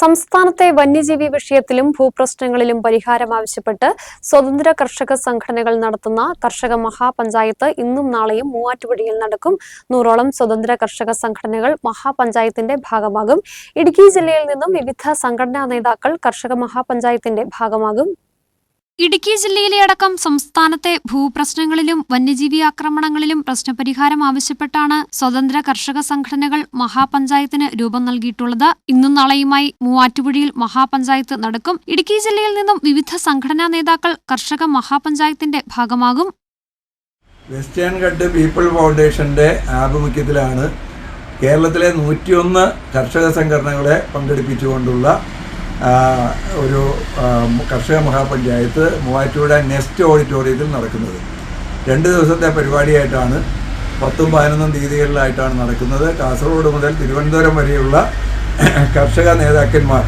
സംസ്ഥാനത്തെ വന്യജീവി വിഷയത്തിലും ഭൂപ്രശ്നങ്ങളിലും പരിഹാരം ആവശ്യപ്പെട്ട് സ്വതന്ത്ര കർഷക സംഘടനകൾ നടത്തുന്ന കർഷക മഹാപഞ്ചായത്ത് ഇന്നും നാളെയും മൂവാറ്റുപുഴയിൽ നടക്കും. നൂറോളം സ്വതന്ത്ര കർഷക സംഘടനകൾ മഹാപഞ്ചായത്തിന്റെ ഭാഗമാകും. ഇടുക്കി ജില്ലയിൽ നിന്നും വിവിധ സംഘടനാ നേതാക്കൾ കർഷക മഹാപഞ്ചായത്തിന്റെ ഭാഗമാകും. ഇടുക്കി ജില്ലയിലെ അടക്കം സംസ്ഥാനത്തെ ഭൂപ്രശ്നങ്ങളിലും വന്യജീവി ആക്രമണങ്ങളിലും പ്രശ്നപരിഹാരം ആവശ്യപ്പെട്ടാണ് സ്വതന്ത്ര കർഷക സംഘടനകൾ മഹാപഞ്ചായത്തിന് രൂപം നൽകിയിട്ടുള്ളത്. ഇന്നും നാളെയുമായി മൂവാറ്റുപുഴയിൽ മഹാപഞ്ചായത്ത് നടക്കും. ഇടുക്കി ജില്ലയിൽ നിന്നും വിവിധ സംഘടനാ നേതാക്കൾ കർഷക മഹാപഞ്ചായത്തിന്റെ ഭാഗമാകും. വെസ്റ്റേൺ ഗഡ് പീപ്പിൾ ഫൗണ്ടേഷന്റെ ആഭിമുഖ്യത്തിലാണ് കേരളത്തിലെ നൂറ്റിയൊന്ന് കർഷക സംഘടനകളെ പങ്കെടുപ്പിച്ചുകൊണ്ടുള്ള ഒരു കർഷക മഹാപഞ്ചായത്ത് മൂവാറ്റുപുഴ നെസ്റ്റ് ഓഡിറ്റോറിയത്തിൽ നടക്കുന്നത്. രണ്ട് ദിവസത്തെ പരിപാടിയായിട്ടാണ് പത്തും പതിനൊന്നും തീയതികളിലായിട്ടാണ് നടക്കുന്നത്. കാസർഗോഡ് മുതൽ തിരുവനന്തപുരം വരെയുള്ള കർഷക നേതാക്കന്മാർ.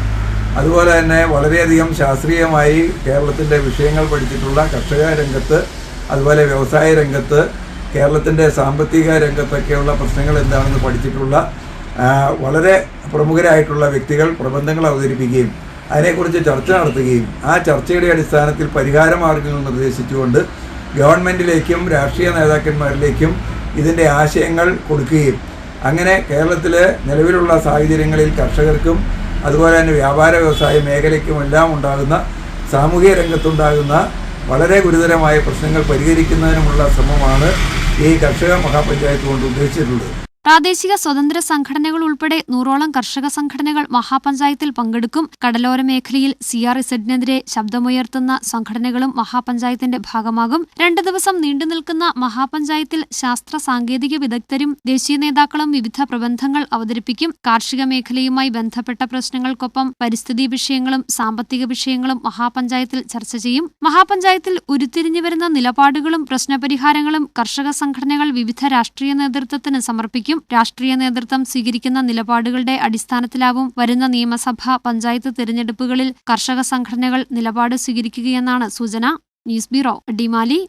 അതുപോലെ തന്നെ വളരെയധികം ശാസ്ത്രീയമായി കേരളത്തിന്റെ വിഷയങ്ങൾ പഠിച്ചിട്ടുള്ള കർഷക രംഗത്ത് അതുപോലെ വ്യവസായ രംഗത്ത് കേരളത്തിന്റെ സാമ്പത്തിക രംഗത്തൊക്കെയുള്ള പ്രശ്നങ്ങൾ എന്താണെന്ന് പഠിച്ചിട്ടുള്ള വളരെ പ്രമുഖരായിട്ടുള്ള വ്യക്തികൾ പ്രബന്ധങ്ങൾ അവതരിപ്പിക്കുകയും അതിനെക്കുറിച്ച് ചർച്ച നടത്തുകയും ആ ചർച്ചയുടെ അടിസ്ഥാനത്തിൽ പരിഹാര മാർഗങ്ങൾ നിർദ്ദേശിച്ചുകൊണ്ട് ഗവൺമെന്റിലേക്കും രാഷ്ട്രീയ നേതാക്കന്മാരിലേക്കും ഇതിന്റെ ആശയങ്ങൾ കൊടുക്കുകയും അങ്ങനെ കേരളത്തിൽ നിലവിലുള്ള സാഹചര്യങ്ങളിൽ കർഷകർക്കും അതുപോലെ തന്നെ വ്യാപാര വ്യവസായ മേഖലയ്ക്കും എല്ലാം ഉണ്ടാകുന്ന സാമൂഹിക രംഗത്തുണ്ടാകുന്ന വളരെ ഗുരുതരമായ പ്രശ്നങ്ങൾ പരിഹരിക്കുന്നതിനുമുള്ള ശ്രമമാണ് ഈ കർഷക മഹാപഞ്ചായത്ത് കൊണ്ട് ഉദ്ദേശിച്ചിട്ടുള്ളത്. പ്രാദേശിക സ്വതന്ത്ര സംഘടനകൾ ഉൾപ്പെടെ നൂറോളം കർഷക സംഘടനകൾ മഹാപഞ്ചായത്തിൽ പങ്കെടുക്കും. കടലോര മേഖലയിൽ സി ശബ്ദമുയർത്തുന്ന സംഘടനകളും മഹാപഞ്ചായത്തിന്റെ ഭാഗമാകും. രണ്ടു ദിവസം നീണ്ടുനിൽക്കുന്ന മഹാപഞ്ചായത്തിൽ ശാസ്ത്ര സാങ്കേതിക വിദഗ്ധരും ദേശീയ നേതാക്കളും വിവിധ പ്രബന്ധങ്ങൾ അവതരിപ്പിക്കും. കാർഷിക മേഖലയുമായി ബന്ധപ്പെട്ട പ്രശ്നങ്ങൾക്കൊപ്പം പരിസ്ഥിതി വിഷയങ്ങളും സാമ്പത്തിക വിഷയങ്ങളും മഹാപഞ്ചായത്തിൽ ചർച്ച ചെയ്യും. മഹാപഞ്ചായത്തിൽ ഉരുത്തിരിഞ്ഞു വരുന്ന നിലപാടുകളും പ്രശ്നപരിഹാരങ്ങളും കർഷക സംഘടനകൾ വിവിധ രാഷ്ട്രീയ നേതൃത്വത്തിന് സമർപ്പിക്കും. രാഷ്ട്രീയ നേതൃത്വം സ്വീകരിക്കുന്ന നിലപാടുകളുടെ അടിസ്ഥാനത്തിലാവും വരുന്ന നിയമസഭാ പഞ്ചായത്ത് തിരഞ്ഞെടുപ്പുകളിൽ കർഷക സംഘടനകൾ നിലപാട് സ്വീകരിക്കുകയെന്നാണ് സൂചന. News bureau Adimali.